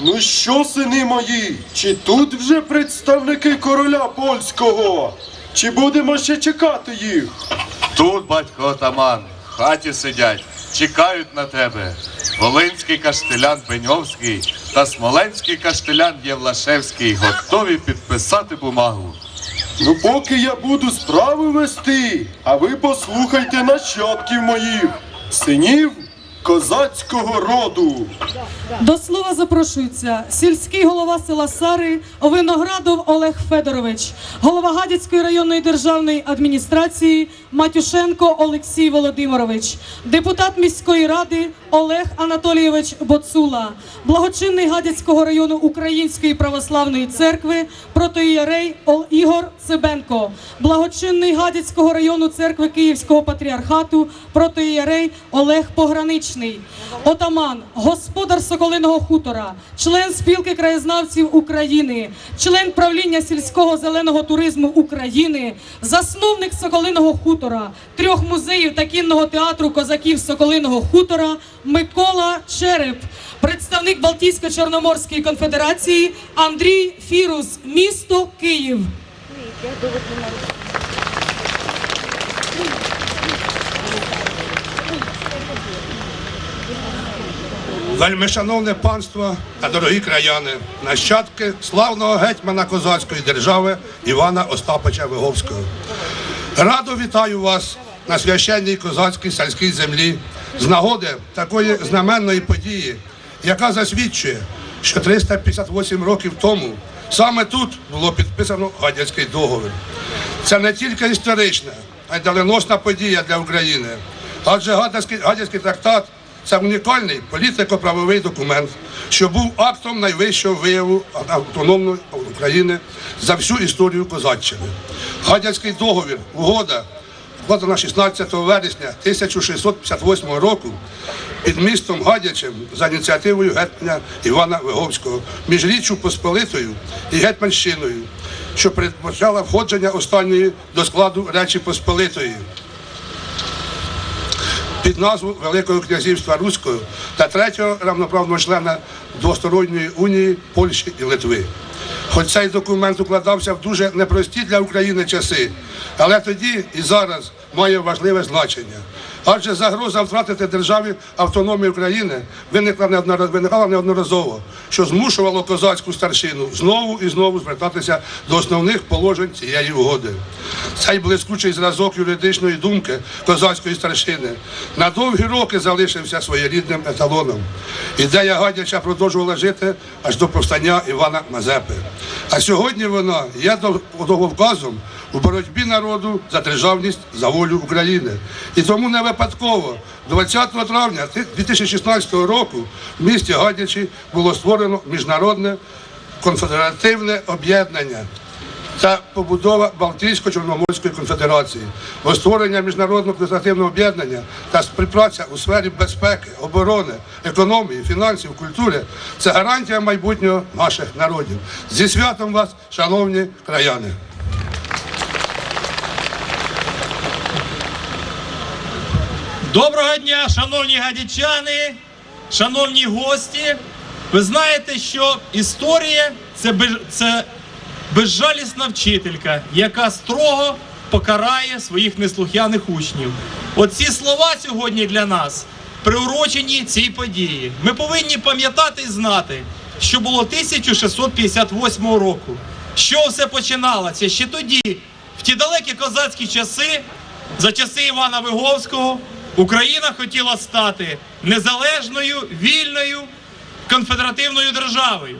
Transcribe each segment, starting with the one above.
Ну що, сини мої, чи тут вже представники короля польського? Чи будемо ще чекати їх? Тут, батько отаман, в хаті сидять, чекають на тебе. Волинський каштелян Беньовський та смоленський каштелян Євлашевський готові підписати бумагу. Ну, поки я буду справи вести, а ви послухайте нащадків моїх, синів козацького роду. До слова запрошується сільський голова села Сари Виноградов Олег Федорович, голова Гадяцької районної державної адміністрації Матюшенко Олексій Володимирович, депутат міської ради Олег Анатолійович Боцула, благочинний Гадяцького району Української православної церкви протоієрей Ігор Цибенко, благочинний Гадяцького району церкви Київського патріархату протоієрей Олег Пограничний, отаман, господар Соколиного хутора, член спілки краєзнавців України, член правління сільського зеленого туризму України, засновник Соколиного хутора, трьох музеїв та кінного театру козаків Соколиного хутора Микола Череп, представник Балтійсько-Чорноморської конфедерації Андрій Фірус, місто Київ. Вельмишановне панство та дорогі краяни, нащадки славного гетьмана козацької держави Івана Остапича Виговського. Радо вітаю вас на священній козацькій сільській землі з нагоди такої знаменної події, яка засвідчує, що 358 років тому саме тут було підписано Гадяцький договір. Це не тільки історична, а й доленосна подія для України. Адже Гадяцький, трактат це унікальний політико-правовий документ, що був актом найвищого вияву автономної України за всю історію козаччини. Гадяцький договір, угода, вкладена 16 вересня 1658 року під містом Гадячем за ініціативою гетьмана Івана Виговського між Річчю Посполитою і Гетьманщиною, що передбачала входження останньої до складу Речі Посполитої під назву Великого князівства Руського та третього равноправного члена двосторонньої унії Польщі і Литви. Хоч цей документ укладався в дуже непрості для України часи, але тоді і зараз має важливе значення. Адже загроза втратити державі автономію України виникла виникала неодноразово, що змушувало козацьку старшину знову і знову звертатися до основних положень цієї угоди. Цей блискучий зразок юридичної думки козацької старшини на довгі роки залишився своєрідним еталоном. Ідея Гадяча продовжувала жити аж до повстання Івана Мазепи. А сьогодні вона є довговказом у боротьбі народу за державність, за волю України. І тому не випадково 20 травня 2016 року в місті Гадячі було створено міжнародне конфедеративне об'єднання та побудова Балтійсько-Чорноморської конфедерації, бо створення міжнародного конфедеративного об'єднання та співпраця у сфері безпеки, оборони, економії, фінансів, культури це гарантія майбутнього наших народів. Зі святом вас, шановні краяни! Доброго дня, шановні гадячани, шановні гості. Ви знаєте, що історія це, це безжалісна вчителька, яка строго покарає своїх неслухняних учнів. Оці слова сьогодні для нас приурочені цій події. Ми повинні пам'ятати і знати, що було 1658 року. Що все починалося ще тоді, в ті далекі козацькі часи, за часи Івана Виговського, Україна хотіла стати незалежною, вільною, конфедеративною державою.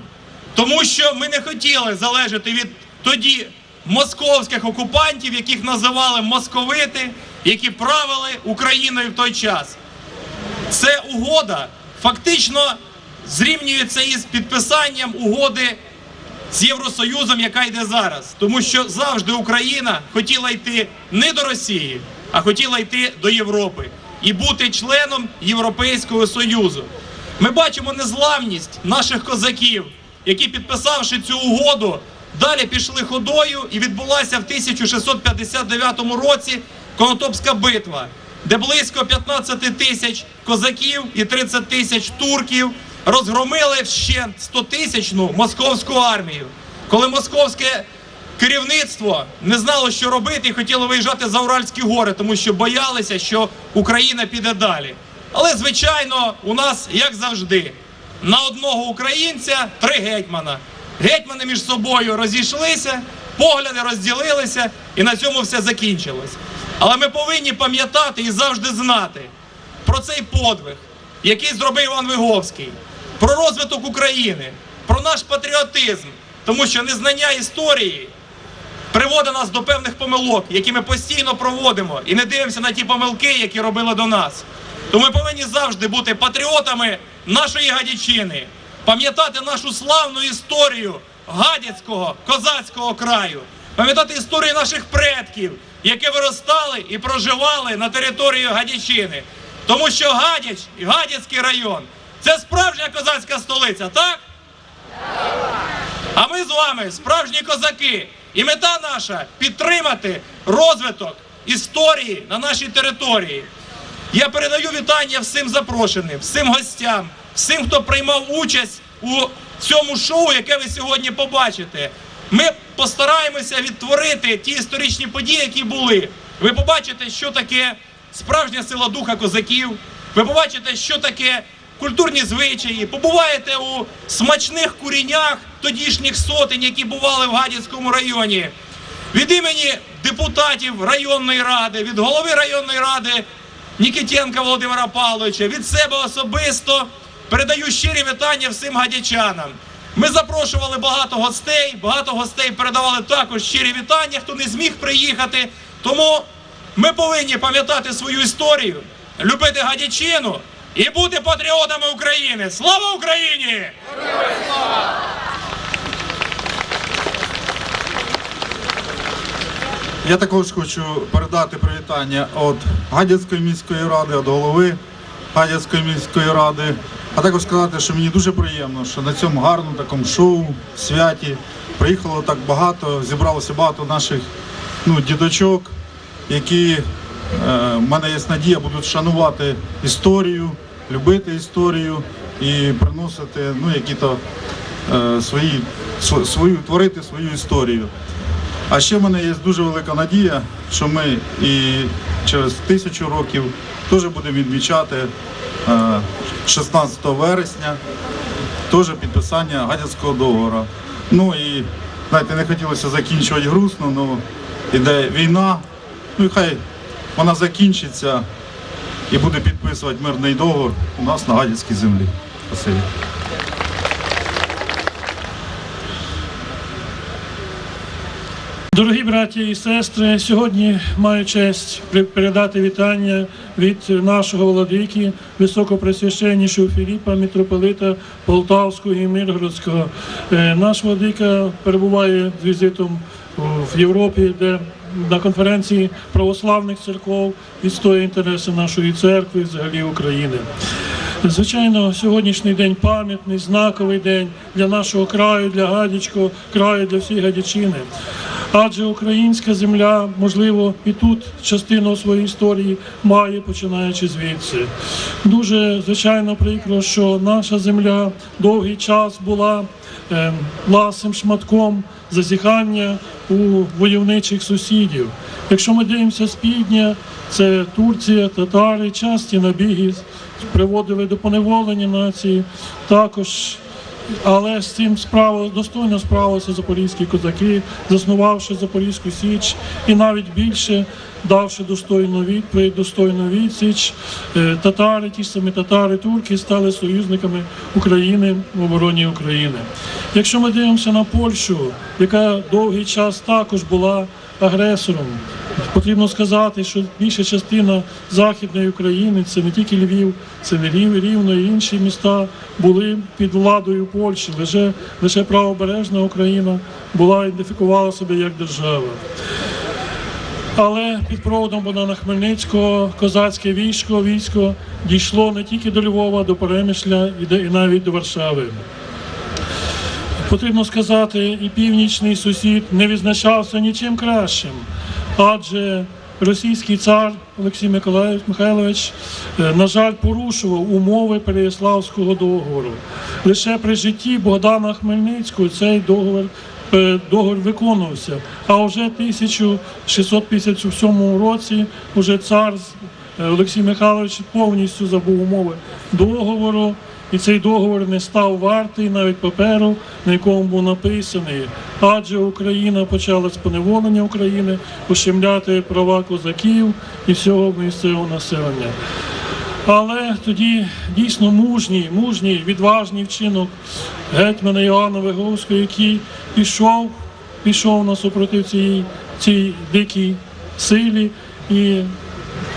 Тому що ми не хотіли залежати від тоді московських окупантів, яких називали московити, які правили Україною в той час. Це угода фактично зрівнюється із підписанням угоди з Євросоюзом, яка йде зараз. Тому що завжди Україна хотіла йти не до Росії, а хотіла йти до Європи і бути членом Європейського Союзу. Ми бачимо незламність наших козаків, які, підписавши цю угоду, далі пішли ходою і відбулася в 1659 році Конотопська битва, де близько 15 тисяч козаків і 30 тисяч турків розгромили ще 100-тисячну московську армію. Коли московське керівництво не знало, що робити, і хотіло виїжджати за Уральські гори, тому що боялися, що Україна піде далі. Але, звичайно, у нас, як завжди, на одного українця три гетьмана. Гетьмани між собою розійшлися, погляди розділилися, і на цьому все закінчилось. Але ми повинні пам'ятати і завжди знати про цей подвиг, який зробив Іван Виговський, про розвиток України, про наш патріотизм, тому що незнання історії приводить нас до певних помилок, які ми постійно проводимо, і не дивимося на ті помилки, які робили до нас. Тому ми повинні завжди бути патріотами нашої гадячини, пам'ятати нашу славну історію гадяцького козацького краю, пам'ятати історію наших предків, які виростали і проживали на території Гадячини. Тому що Гадяч і Гадяцький район це справжня козацька столиця, так? А ми з вами справжні козаки. І мета наша підтримати розвиток історії на нашій території. Я передаю вітання всім запрошеним, всім гостям, всім, хто приймав участь у цьому шоу, яке ви сьогодні побачите. Ми постараємося відтворити ті історичні події, які були. Ви побачите, що таке справжня сила духа козаків. Ви побачите, що таке культурні звичаї. Побуваєте у смачних курінях тодішніх сотень, які бували в Гадяцькому районі. Від імені депутатів районної ради, від голови районної ради Нікітенка Володимира Павловича, від себе особисто передаю щирі вітання всім гадячанам. Ми запрошували багато гостей, багато гостей передавали також щирі вітання, хто не зміг приїхати. Тому ми повинні пам'ятати свою історію, любити гадячину і бути патріотами України. Слава Україні! Я також хочу передати привітання від Гадяцької міської ради, від голови Гадяцької міської ради, а також сказати, що мені дуже приємно, що на цьому гарному такому шоу, святі приїхало так багато, зібралося багато наших ну, діточок, які е, в мене є надія, будуть шанувати історію, любити історію і приносити ну, які-то е, свої, свою, творити свою історію. А ще в мене є дуже велика надія, що ми і через тисячу років теж будемо відмічати е, 16 вересня, теж підписання Гадяцького договору. Ну і знаєте, не хотілося закінчувати грустно, але іде війна. Ну і хай вона закінчиться і буде підписувати мирний договор у нас на Гадяцькій землі. Спасибі. Дорогі браті і сестри, сьогодні маю честь передати вітання від нашого владики, високопресвященнішого Філіпа, митрополита Полтавського і Миргородського. Е, Наш владика перебуває з візитом в Європі, де на конференції православних церков відстоює інтереси нашої церкви, взагалі України. Звичайно, сьогоднішній день пам'ятний, знаковий день для нашого краю, для Гадячого краю, для всієї Гадячини. Адже українська земля, можливо, і тут частину своєї історії має, починаючи звідси. Дуже звичайно прикро, що наша земля довгий час була е, ласим шматком зазіхання у войовничих сусідів. Якщо ми дивимося з півдня, це Турція, татари, часті набіги приводили до поневолення нації. Також але з цим справа достойно справилися запорізькі козаки, заснувавши Запорізьку Січ і навіть більше давши достойну відповідь, достойну відсіч. Е, Татари, ті самі татари, турки стали союзниками України в обороні України. Якщо ми дивимося на Польщу, яка довгий час також була агресором. Потрібно сказати, що більша частина західної України, це не тільки Львів, це не Рів, Рівно і інші міста були під владою Польщі. Лише, лише правобережна Україна була ідентифікувала себе як держава. Але під проводом Богдана Хмельницького козацьке військо, військо дійшло не тільки до Львова, до Перемишля і навіть до Варшави. Потрібно сказати, і північний сусід не відзначався нічим кращим, адже російський цар Олексій Михайлович, е, на жаль, порушував умови Переяславського договору. Лише при житті Богдана Хмельницького цей договір, е, договір виконувався. А вже 1657 році уже цар е, Олексій Михайлович повністю забув умови договору. І цей договор не став вартий навіть паперу, на якому був написаний. Адже Україна почала з поневолення України ущемляти права козаків і всього місцевого населення. Але тоді дійсно мужній, мужній, відважний вчинок гетьмана Іоанна Виговського, який пішов, пішов на супротив цій, цій дикій силі і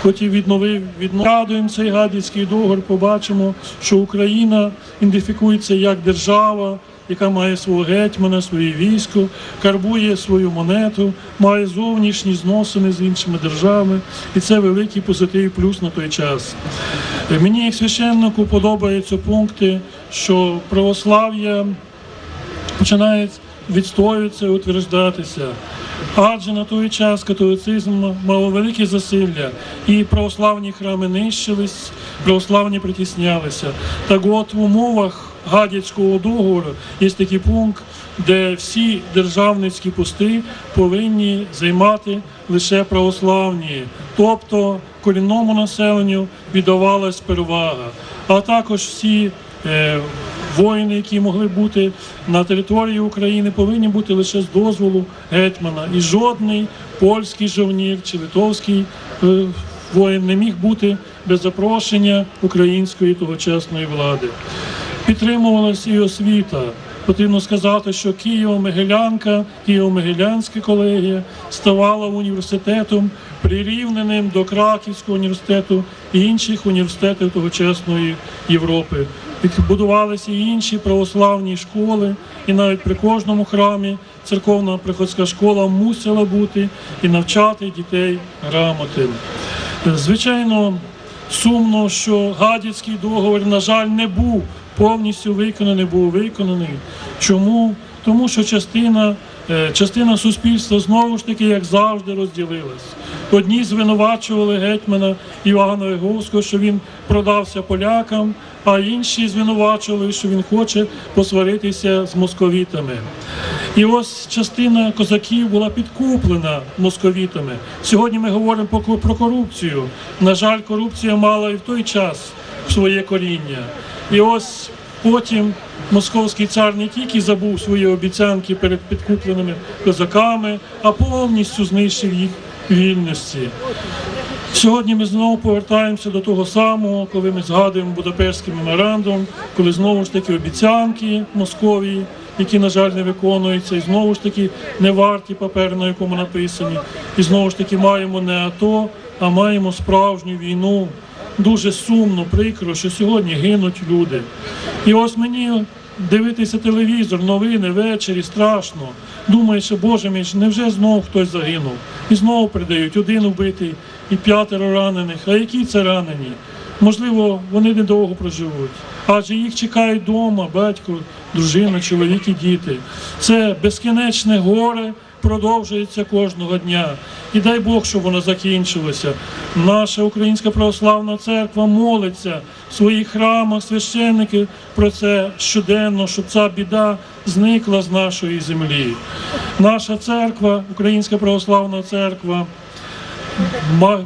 хотів відновив відновлюємо цей гадяцький договор, побачимо, що Україна ідентифікується як держава, яка має свого гетьмана, своє військо, карбує свою монету, має зовнішні зносини з іншими державами, і це великий позитив плюс на той час. Мені як священнику подобаються пункти, що православ'я починає відстоюватися, утверждатися. Адже на той час католицизм мав велике засилля, і православні храми нищились, православні притіснялися. Так от в умовах гадяцького договору є такий пункт, де всі державницькі пости повинні займати лише православні, тобто корінному населенню віддавалась перевага, а також всі е, воїни, які могли бути на території України, повинні бути лише з дозволу гетьмана. І жодний польський жовнір чи литовський е, воїн не міг бути без запрошення української тогочасної влади. Підтримувалася і освіта. Потрібно сказати, що Києво-Могилянка, Києво-Могилянська колегія ставала університетом прирівненим до Краківського університету і інших університетів тогочасної Європи. Будувалися і інші православні школи, і навіть при кожному храмі церковна приходська школа мусила бути і навчати дітей грамоти. Звичайно, сумно, що гадяцький договір, на жаль, не був повністю виконаний, був виконаний. Чому? Тому що частина, частина суспільства знову ж таки, як завжди, розділилась. Одні звинувачували гетьмана Івана Виговського, що він продався полякам, а інші звинувачували, що він хоче посваритися з московітами. І ось частина козаків була підкуплена московітами. Сьогодні ми говоримо про корупцію. На жаль, корупція мала і в той час своє коріння. І ось потім московський цар не тільки забув свої обіцянки перед підкупленими козаками, а повністю знищив їх вільності. Сьогодні ми знову повертаємося до того самого, коли ми згадуємо Будапештський меморандум, коли знову ж таки обіцянки Московії, які, на жаль, не виконуються, і знову ж таки не варті паперу, на якому написані. І знову ж таки маємо не АТО, а маємо справжню війну. Дуже сумно, прикро, що сьогодні гинуть люди. І ось мені дивитися телевізор, новини ввечері страшно. Думаєш, Боже мій, невже знову хтось загинув? І знову придають один вбитий і п'ятеро ранених. А які це ранені? Можливо, вони недовго проживуть. Адже їх чекають вдома, батько, дружина, чоловік і діти. Це безкінечне горе продовжується кожного дня. І дай Бог, щоб воно закінчилося. Наша Українська православна церква молиться в своїх храмах, священники про це щоденно, щоб ця біда зникла з нашої землі. Наша церква, Українська православна церква,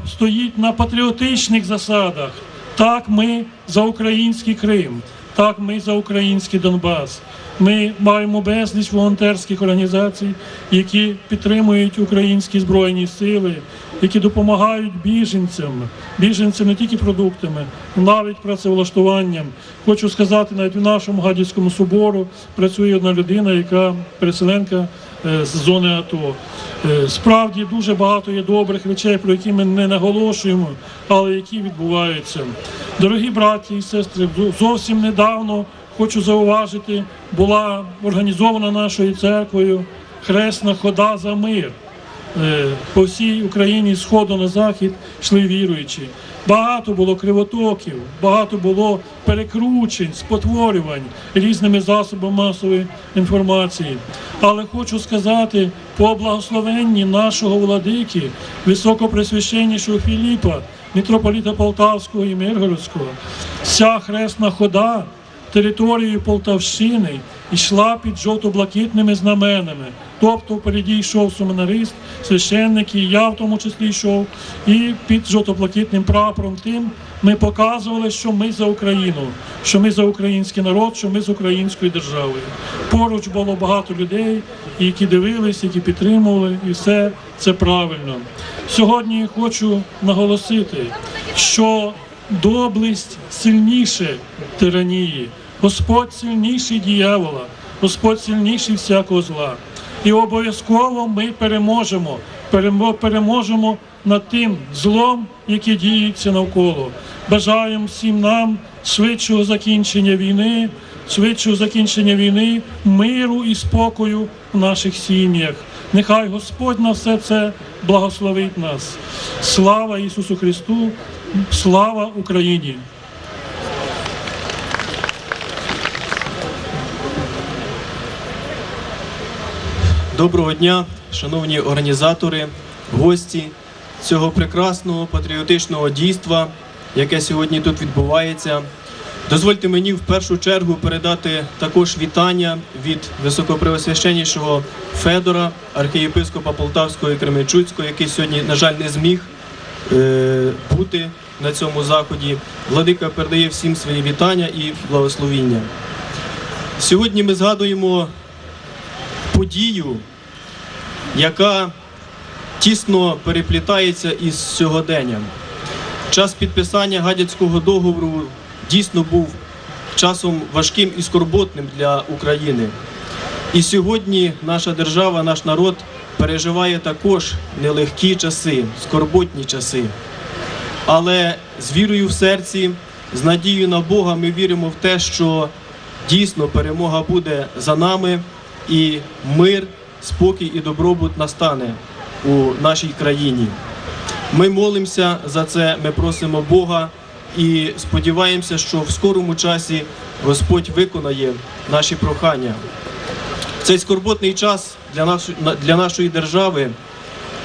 стоїть на патріотичних засадах. Так ми за український Крим, так ми за український Донбас. Ми маємо безліч волонтерських організацій, які підтримують українські збройні сили, які допомагають біженцям, біженцям не тільки продуктами, навіть працевлаштуванням. Хочу сказати, навіть в нашому гадяцькому собору працює одна людина, яка переселенка е, з зони АТО. Е, Справді дуже багато є добрих речей, про які ми не наголошуємо, але які відбуваються. Дорогі браті і сестри, зовсім недавно хочу зауважити, була організована нашою церквою хресна хода за мир. е, по всій Україні з сходу на захід йшли віруючі. Багато було кривотоків, багато було перекручень, спотворювань різними засобами масової інформації. Але хочу сказати, по благословенні нашого владики, високопресвященнішого Філіпа, митрополіта Полтавського і Миргородського, вся хресна хода територією Полтавщини йшла під жовто-блакитними знаменами. Тобто впереді йшов семинарист, священник, і я в тому числі йшов, і під жовто-блакитним прапором тим ми показували, що ми за Україну, що ми за український народ, що ми з українською державою. Поруч було багато людей, які дивились, які підтримували, і все це правильно. Сьогодні хочу наголосити, що доблесть сильніше тиранії, Господь сильніший діявола, Господь сильніший всякого зла. І обов'язково ми переможемо, перемо- переможемо над тим злом, яке діється навколо. Бажаємо всім нам швидшого закінчення війни, швидшого закінчення війни, миру і спокою в наших сім'ях. Нехай Господь на все це благословить нас. Слава Ісусу Христу, слава Україні! Доброго дня, шановні організатори, гості цього прекрасного патріотичного дійства, яке сьогодні тут відбувається. Дозвольте мені в першу чергу передати також вітання від високопреосвященнішого Федора, архієпископа Полтавського і Кременчуцького, який сьогодні, на жаль, не зміг е, бути на цьому заході. Владика передає всім свої вітання і благословіння. Сьогодні ми згадуємо подію, яка тісно переплітається із сьогоденням. Час підписання гадяцького договору дійсно був часом важким і скорботним для України. І сьогодні наша держава, наш народ переживає також нелегкі часи, скорботні часи. Але з вірою в серці, з надією на Бога, ми віримо в те, що дійсно перемога буде за нами, і мир, спокій і добробут настане у нашій країні. Ми молимося за це, ми просимо Бога і сподіваємося, що в скорому часі Господь виконає наші прохання. В цей скорботний час для нашої, для нашої держави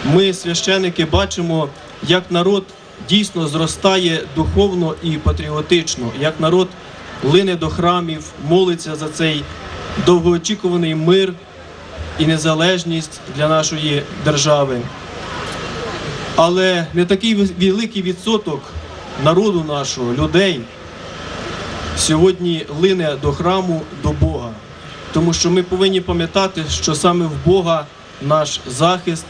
ми, священики, бачимо, як народ дійсно зростає духовно і патріотично, як народ лине до храмів, молиться за цей довгоочікуваний мир і незалежність для нашої держави. Але не такий великий відсоток народу нашого, людей, сьогодні лине до храму, до Бога. Тому що ми повинні пам'ятати, що саме в Бога наш захист,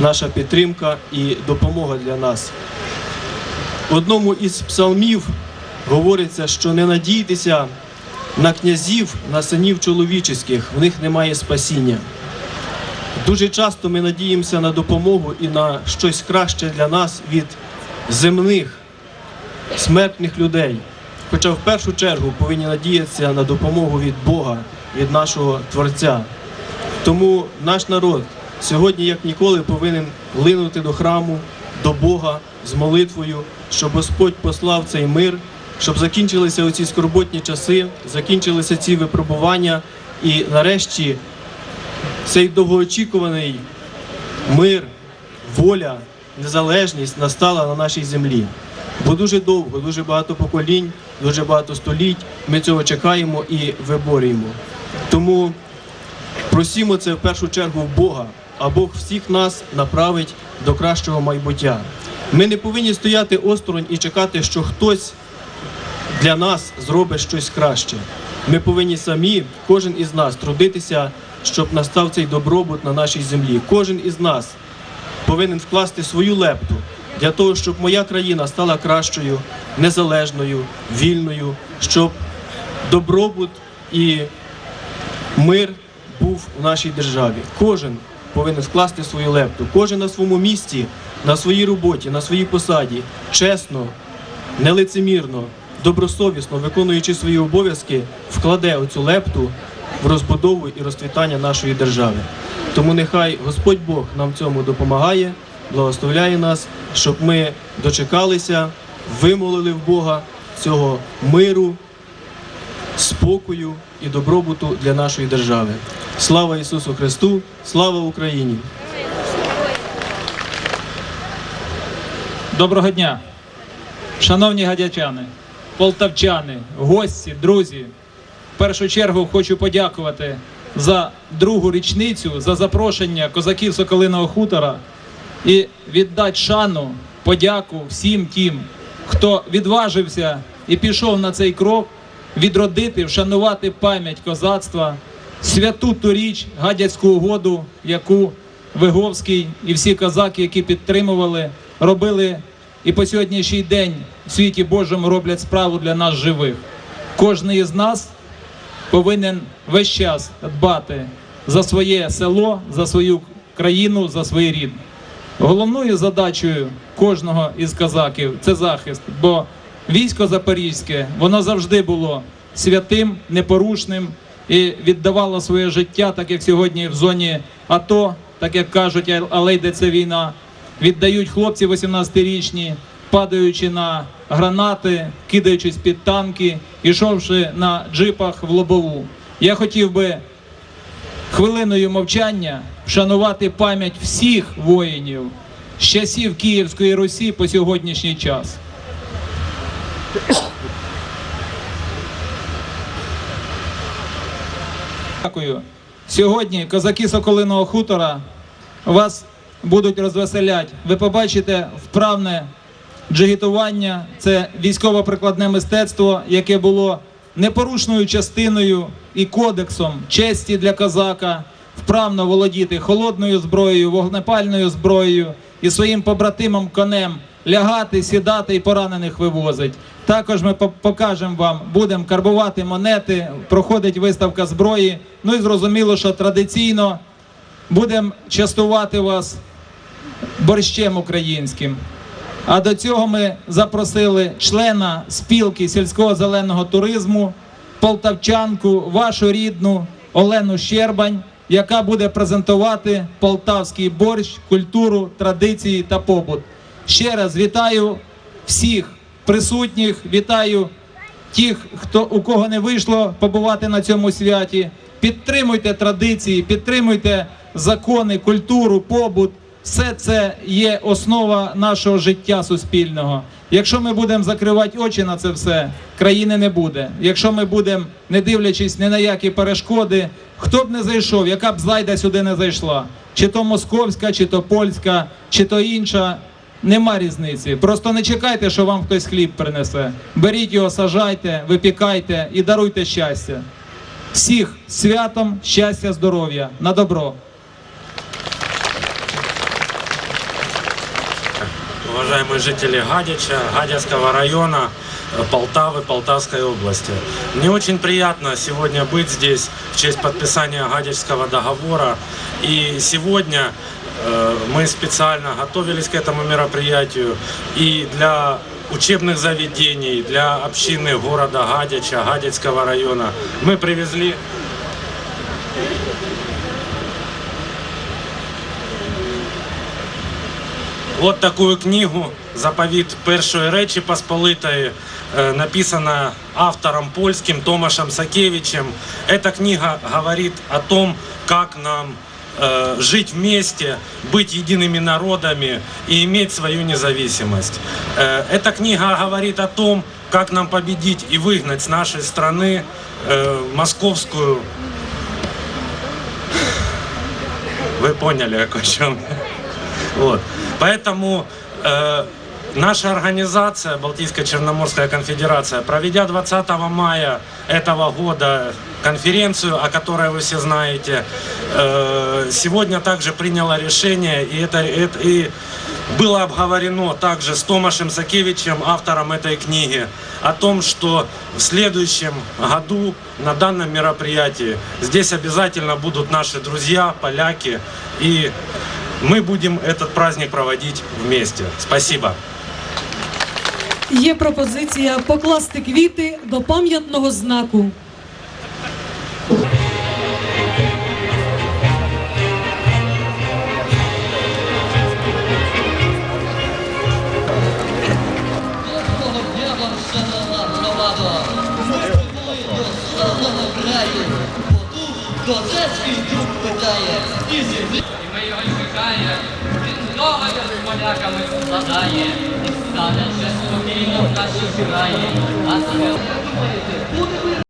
наша підтримка і допомога для нас. В одному із псалмів говориться, що не надійтеся на князів, на синів чоловічих, в них немає спасіння. Дуже часто ми надіємося на допомогу і на щось краще для нас від земних, смертних людей. Хоча в першу чергу повинні надіятися на допомогу від Бога, від нашого Творця. Тому наш народ сьогодні, як ніколи, повинен линути до храму, до Бога з молитвою, щоб Господь послав цей мир, щоб закінчилися оці скорботні часи, закінчилися ці випробування, і нарешті цей довгоочікуваний мир, воля, незалежність настала на нашій землі. Бо дуже довго, дуже багато поколінь, дуже багато століть ми цього чекаємо і виборюємо. Тому просімо це в першу чергу в Бога, а Бог всіх нас направить до кращого майбуття. Ми не повинні стояти осторонь і чекати, що хтось для нас зробить щось краще. Ми повинні самі, кожен із нас, трудитися, щоб настав цей добробут на нашій землі. Кожен із нас повинен вкласти свою лепту для того, щоб моя країна стала кращою, незалежною, вільною, щоб добробут і мир був у нашій державі. Кожен повинен вкласти свою лепту, кожен на своєму місці, на своїй роботі, на своїй посаді, чесно, нелицемірно, добросовісно виконуючи свої обов'язки, вкладе оцю лепту в розбудову і розцвітання нашої держави. Тому нехай Господь Бог нам цьому допомагає, благословляє нас, щоб ми дочекалися, вимолили в Бога цього миру, спокою і добробуту для нашої держави. Слава Ісусу Христу! Слава Україні! Доброго дня, шановні гадячани, полтавчани, гості, друзі. В першу чергу хочу подякувати за другу річницю, за запрошення козаків Соколиного хутора і віддати шану, подяку всім тим, хто відважився і пішов на цей крок, відродити, вшанувати пам'ять козацтва, святу ту річ, гадяцьку угоду, яку Виговський і всі козаки, які підтримували, робили і по сьогоднішній день в світі Божому роблять справу для нас живих. Кожний із нас повинен весь час дбати за своє село, за свою країну, за свій рід. Головною задачею кожного із козаків це захист, бо військо запорізьке воно завжди було святим, непорушним і віддавало своє життя, так як сьогодні в зоні АТО, так як кажуть, але йдеться війна. Віддають хлопці 18-річні, падаючи на гранати, кидаючись під танки, ішовши на джипах в лобову. Я хотів би хвилиною мовчання вшанувати пам'ять всіх воїнів з часів Київської Русі по сьогоднішній час. Дякую. Сьогодні козаки Соколиного хутора вас будуть розвеселять. Ви побачите вправне джигітування. Це військово-прикладне мистецтво, яке було непорушною частиною і кодексом честі для козака, вправно володіти холодною зброєю, вогнепальною зброєю і своїм побратимам конем лягати, сідати і поранених вивозить. Також ми покажемо вам, будемо карбувати монети, проходить виставка зброї. Ну і зрозуміло, що традиційно будемо частувати вас борщем українським. А до цього ми запросили члена спілки сільського зеленого туризму, полтавчанку, вашу рідну Олену Щербань, яка буде презентувати полтавський борщ, культуру, традиції та побут. Ще раз вітаю всіх присутніх, вітаю тих, хто у кого не вийшло побувати на цьому святі. Підтримуйте традиції, підтримуйте закони, культуру, побут. Все це є основа нашого життя суспільного. Якщо ми будемо закривати очі на це все, країни не буде. Якщо ми будемо, не дивлячись ні на які перешкоди, хто б не зайшов, яка б зайда сюди не зайшла, чи то московська, чи то польська, чи то інша. Нема різниці. Просто не чекайте, що вам хтось хліб принесе. Беріть його, сажайте, випікайте і даруйте щастя. Всіх святом, щастя, здоров'я, на добро. Уважаемые жители Гадича, Гадяцкого района, э, Полтавы, Полтавской области. Мне очень приятно сегодня быть здесь в честь подписания Гадячского договора. И сегодня э, мы специально готовились к этому мероприятию и для учебных заведений, для общины города Гадяча, Гадяцкого района мы привезли От такую книгу «Заповіт першої Речі Посполитої» э, написана автором польским Томашем Сакевичем. Эта книга говорит о том, как нам э, жить вместе, быть едиными народами и иметь свою независимость. Э, эта книга говорит о том, как нам победить и выгнать с нашей страны э, московскую... Вы поняли, о чем я. Вот. Поэтому э, наша организация, Балтийская Черноморская конфедерация, проведя 20 мая этого года конференцию, о которой вы все знаете, э, сегодня также приняла решение, и это, это и было обговорено также с Томашем Сакевичем, автором этой книги, о том, что в следующем году на данном мероприятии здесь обязательно будут наши друзья, поляки, и мы будем этот праздник проводить вместе. Спасибо. Є пропозиція покласти квіти до пам'ятного знаку. До це свій дух питає і зі з поляками складає, і стане ще спокійно в нашій краї.